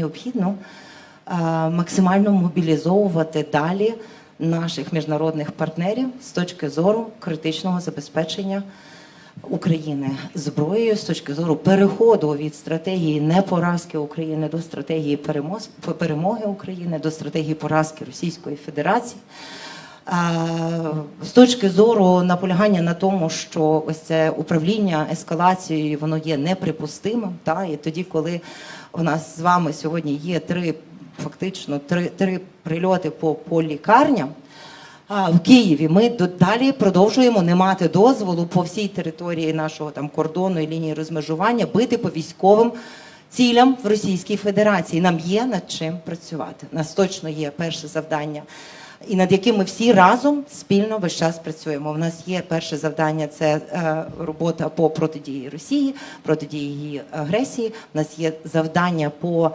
необхідно е, максимально мобілізовувати далі наших міжнародних партнерів з точки зору критичного забезпечення України зброєю з точки зору переходу від стратегії непоразки України до стратегії перемоги України, до стратегії поразки Російської Федерації. З точки зору наполягання на тому, що ось це управління ескалацією воно є неприпустимим. Та і тоді, коли у нас з вами сьогодні є три фактично три, три прильоти по, по лікарням. В Києві ми далі продовжуємо не мати дозволу по всій території нашого там кордону і лінії розмежування бити по військовим цілям в Російській Федерації. Нам є над чим працювати. Нас точно є перше завдання, і над яким ми всі разом спільно весь час працюємо. У нас є перше завдання це е, робота по протидії Росії, протидії її агресії. У нас є завдання по